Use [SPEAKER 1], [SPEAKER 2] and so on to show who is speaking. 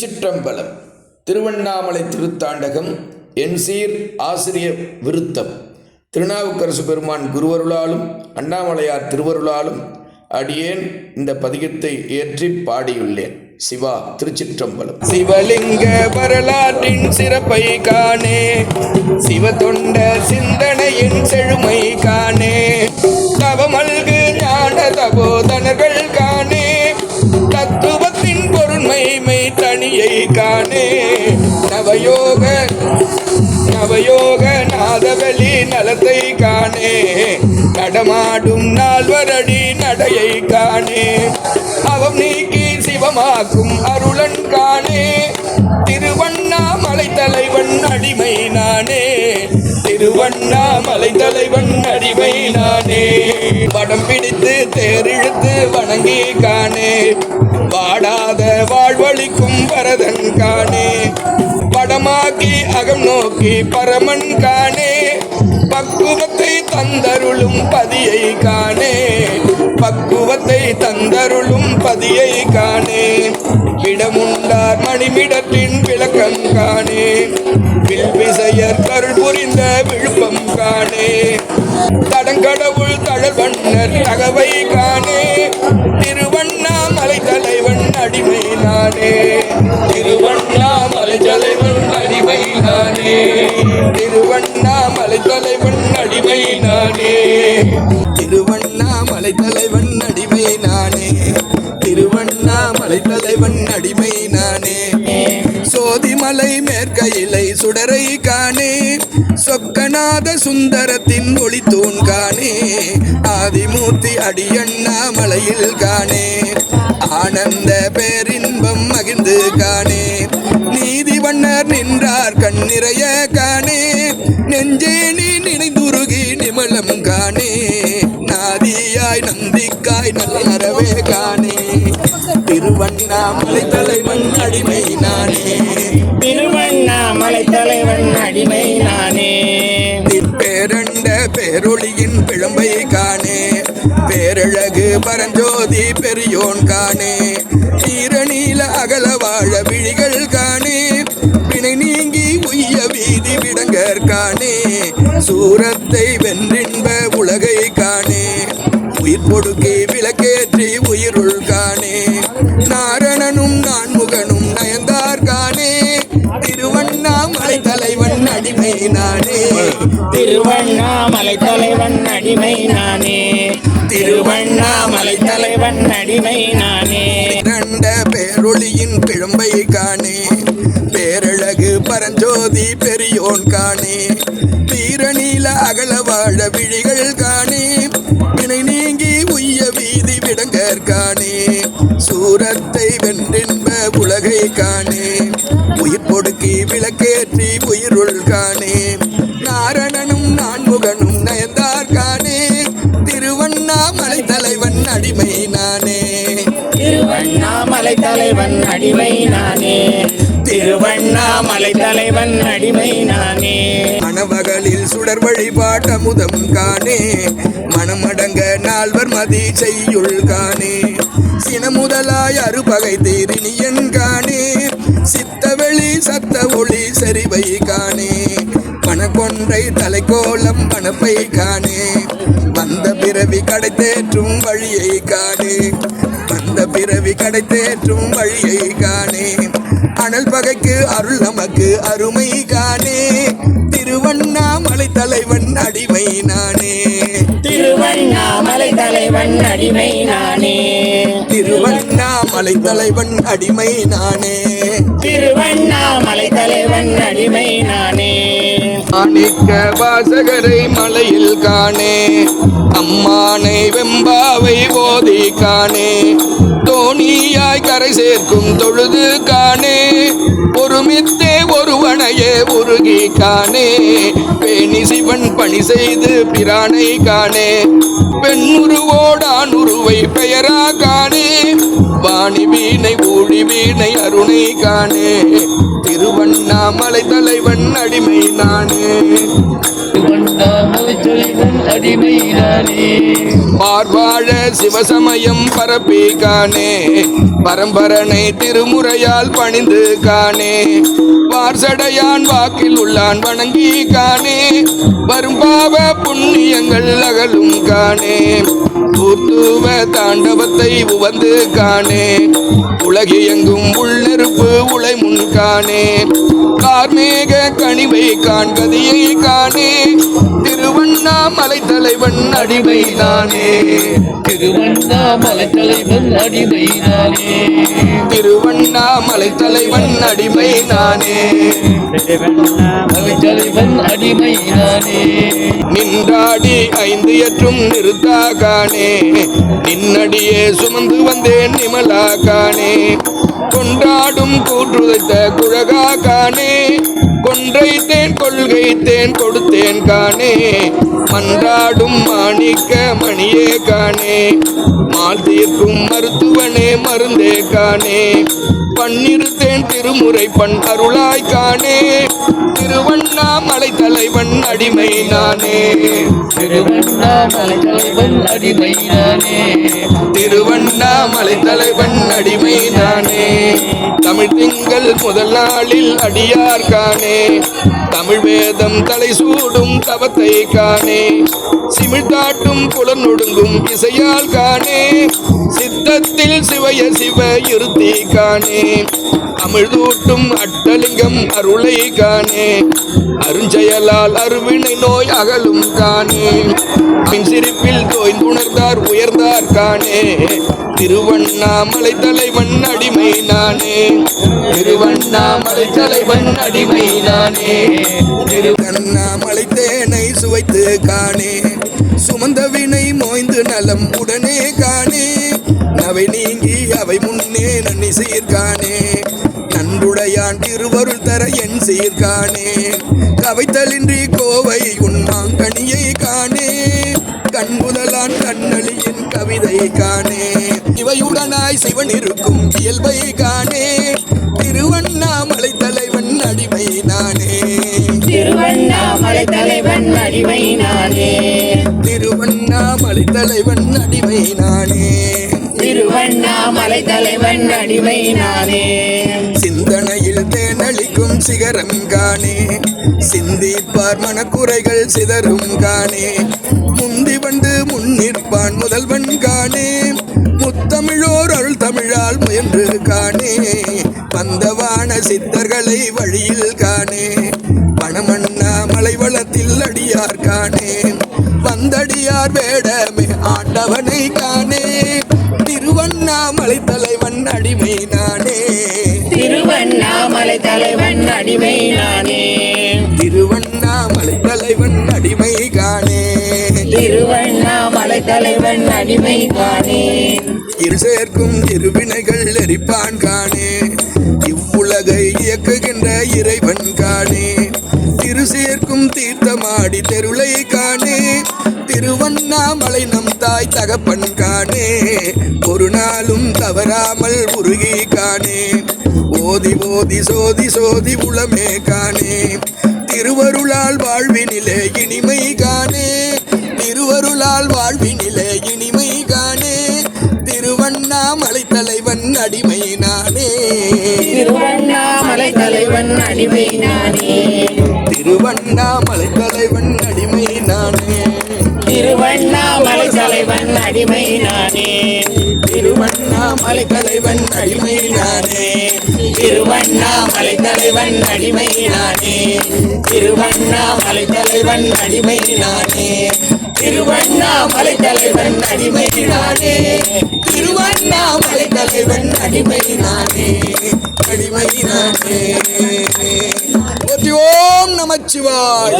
[SPEAKER 1] திருச்சிற்றம்பலம் திருவண்ணாமலை திருத்தாண்டகம் என்சீர் ஆசிரிய விருத்தம். திருநாவுக்கரசு பெருமான் குருவருளாலும் அண்ணாமலையார் திருவருளாலும் அடியேன் இந்த பதிகத்தை ஏற்றி பாடியுள்ளேன். சிவா திருச்சிற்றம்பலம். சிவலிங்க வரலாற்றின் சிறப்பை காணே சிவ தொண்ட சிந்தனையின் செழுமை காணே. தவமல்கு ஞான தபோதனர்கள் கா தத்துவத்தின் தனியை காணே. நவயோக நவயோக நாதவலி நலத்தை காணே. நடமாடும் நால்வரடி நடையை காணே. அவம் நீக்கி சிவமாக்கும் அருளன் காணே. திருவண்ணாமலை தலைவன் அடிமை நானே. திருவண்ணாமலை தலைவன் அடிமை நானே. படம் பிடித்து தேரிழுத்து வணங்கி காணே வாழ்வழிக்கும் பரதன் காணே. படமாக்கி அகம் நோக்கி பரமன் காணே. பக்குவத்தை தந்தருளும் பதியை காணே. பக்குவத்தை தந்தருளும் பதியை காணே. இடமுண்டார் மணிமிடத்தின் விளக்கம் காணே. வில்விசையர் கருள் புரிந்த விழுப்பம் காணே. தடங்கடவுள் தழல்வண்ணர் தகவை காணே. திருவண்ணாமலை தலைவன் அடிமை நானே திருவண்ணாமலை தலைவன் அடிமை நானே திருவண்ணாமலை தலைவன் அடிமை நானே திருவண்ணாமலை தலைவன் அடிமை நானே திருவண்ணாமலை தலைவன் அடிமை நானே சோதிமலை மேற்கையிலை சுடரை காணே. சொக்கநாத சுந்தரத்தின் ஒளி தூண் காணே ஆதிமூர்த்தி அடியண்ணாமலையில் காணே ஆனந்த பேரின்பம் மகிழ்ந்து காணே நீதிவண்ணர் நின்றார் கண் நிறைய காணே நெஞ்சே நீ நினைந்துருகி நிமலம் காணே நாதியாய் நந்திக்காய் நல்லறவே காணே திருவண்ணாமலை தலைவன் அடிமை நானே. கொண்ட பேரொளியின் பிழம்பை காணே. பேரழகு பரஞ்சோதி பெரியோன் காணே. ஈரநீல அகல வாழ விழிகள் காணே. வினை நீங்கி உய்ய வீதி விடங்கர் காணே. சூரத்தை வென்றின்ப உலகை காணே. உயிர் பொடுக்கே திருவண்ணாமலை தலைவன் அடிமை நானே.
[SPEAKER 2] திருவண்ணாமலை தலைவன் அடிமை நானே.
[SPEAKER 1] கண்ட பேரொளியின் பிழம்பை காணே. பேரழகு பரஞ்சோதி பெரியோன் காணே. தீரநீல அகல வாழ விழிகள் காணே. இணை நீங்கி உய்ய வீதி விடங்கர் காணே. சூரத்தை வென்றின்ப உலகை காணே. உயிர் பொடுக்கி விளக்கேற்றி உயிருள் காணே. தலைவன் அடிமை நானே.
[SPEAKER 2] திருவண்ணாமலை தலைவன் அடிமை நானே.
[SPEAKER 1] மணமகளில் சுடர் வழிபாட்ட முதம் காணே. மணமடங்க நால்வர் மதி செய்யுள் காணே சினமுதலாய் அறுபகை தேரினியன் காணே. சித்தவெளி சத்த ஒளி செறிவை காணே. பணக்கொன்றை தலைக்கோலம் பணப்பை காணே. பிறவி கடை தேற்றும் வழியை காணே. வந்த பிறவி கடை தேற்றும் வழியை காணே. அனல் பகைக்கு அருள் நமக்கு அருமை காணே. திருவண்ணாமலை தலைவன் அடிமை நானே.
[SPEAKER 2] திருவண்ணாமலை தலைவன் அடிமை நானே.
[SPEAKER 1] திருவண்ணாமலை தலைவன் அடிமை நானே.
[SPEAKER 2] திருவண்ணாமலை தலைவன் அடிமை நானே.
[SPEAKER 1] மாணிக்க வாசகரை மலையில் காணே. அம்மானை வெம்பாவை ஓதி காணே. தோணியாய் கரை சேர்க்கும் தொழுது காணே. ஒருமித்தே ஒருவனையே உருகி காணே. பேணி சிவன் பணி செய்து பிரானை காணே. பெண்ணுருவோடான் உருவை பெயரா காணே. வாணி வீணை ஊழி வீணை அருணை காணே. திருவண்ணாமலை தலைவன் அடிமை நானே. பார்வாழ சிவசமயம் பரப்பி காணே. பரம்பரனை திருமுறையால் பணிந்து காணே. பார்சடையான் வாக்கில் உள்ளான் வணங்கி காணே. வரும்பாவ புண்ணியங்கள் அகலும் காணே. பூத்துவ தாண்டவத்தை உவந்து காணே. உலகியெங்கும் உள்ளெருப்பு உலை முன் காணே. கார்மேக கனிவை காண்கதியை காணே. திருவண்ணாமலை தலைவன் அடிமை நானே
[SPEAKER 3] திருவண்ணாமலை தலைவன் அடிமை நானே
[SPEAKER 1] திருவண்ணாமலை தலைவன் அடிமை நானே
[SPEAKER 3] தலைவன்
[SPEAKER 1] நின்றாடி ஐந்து எற்றும் நிறுத்தா காணே நின்னடியே சுமந்து வந்தேன் நிமலா காணே கொண்டாடும் கூற்றுதைத்த குழகா காணே கொன்றைத்தேன் கொள்கை தேன் கொடுத்தேன் காணே. மன்றாடும் மாணிக்க மணியே காணே. மால் தீர்க்கும் மருத்துவனே மருந்தே காணே. பன்னிருத்தேன் திருமுறை பண் அருளாய் காணே. திருவண்ணாமலை தலைவன் அடிமை நானே.
[SPEAKER 3] திருவண்ணாமலை தலைவன் அடிமை நானே.
[SPEAKER 1] திருவண்ணாமலை தலைவன் அடிமை நானே. தமிழ் திங்கள் முதல் நாளில் அடியார் காணே. தமிழ் வேதம் தலை சூடும் தவத்தை காணே. சிமிழ்தாட்டும் புலனொடுங்கும் இசையால் காணே. சித்தத்தில் சிவய சிவ இருத்தி காணே. அமிழ்தூட்டும் அட்டலிங்கம் அருளை காணே. அருஞ்செயலால் அருவினை நோய் அகலும் காணே. பின் சிரிப்பில் தோய்ந்துணர்ந்தார் உயர்ந்தார் காணே. திருவண்ணாமலை தலைவன் அடிமை நானே. திருவண்ணாமலை தலைவன் அடிமை நானே. திருவண்ணாமலை தேனை சுவைத்து காணே. சுமந்த வினை மோய்ந்து நலம் உடனே காணே. நவை நீங்கி அவை முன்னே நன்னி சீர்கானே நன்றுடையான் திருவருள் தர என் சீர்கானே கவைத்தலின்றி கோவை உன்மாங்கனியை காணே கண். முதலான் கண்ணளியின் கவிதை காணே. இவையுடனாய் சிவன் இருக்கும் இயல்பை காணே. திருவண்ணாமலை தலைவன் அடிமை நானே.
[SPEAKER 2] திருவண்ணாமலை தலைவன் அடிமை நானே.
[SPEAKER 1] திருவண்ணாமலை தலைவன் அடிமை நானே.
[SPEAKER 2] திருவண்ணாமலை தலைவன் அடிமை நானே
[SPEAKER 1] சிந்தனையில் தேனளிக்கும் சிகரம் காணே. சிந்திப்பார் மனக்குறைகள் சிதறும் காணே. முந்தி வந்து முன்னிற்பான் முதல்வன் காணே. முத்தமிழோர் அருள் தமிழால் முயன்று காணே. வந்தவான சித்தர்களை வழியில் காணே. பணமண்ணா மலைவளத்தில் அடியார் காணே. வந்தடியார் வேடமே ஆண்டவனை காணே. திருவண்ணாமலை தலைவன் அடிமை நானே.
[SPEAKER 2] திருவண்ணாமலை தலைவன் அடிமை நானே.
[SPEAKER 1] திருவண்ணாமலை தலைவன் அடிமை காணே.
[SPEAKER 2] திருவண்ணாமலை தலைவன் அடிமை காணே.
[SPEAKER 1] இரு சேர்க்கும் இருவினைகள் எரிப்பான் காணே. இவ்வுலகை இயக்குகின்ற இறைவன் காணே. திரு தீர்த்தமாடி தெருளை காணே. திருவண்ணாமலை நம் தாய் தகப்பன் காணே. ஒரு நாளும் தவறாமல் உருகி காணே. ஓதி ஓதி சோதி சோதி உளமே காணே. திருவருளால் வாழ்வினிலே இனிமை காணே. திருவருளால் வாழ்வினிலே இனிமை காணே. திருவண்ணாமலை தலைவன் அடிமை நானே.
[SPEAKER 2] திருவண்ணாமலை தலைவன் அடிமை நானே.
[SPEAKER 1] திருவண்ணாமலை தலைவன் அடிமை நானே.
[SPEAKER 2] திருவண்ணாமலை தலைவன் அடிமை நானே.
[SPEAKER 1] திருவண்ணாமலை தலைவன் அடிமை நானே.
[SPEAKER 2] திருவண்ணாமலை தலைவன் அடிமை நானே. திருவண்ணாமலை தலைவன் அடிமை நானே. திருவண்ணாமலை தலைவன் அடிமை நானே. திருவண்ணாமலை தலைவன் அடிமை நானே
[SPEAKER 1] அடிமை நானே ஓம் நமச்சிவாய்.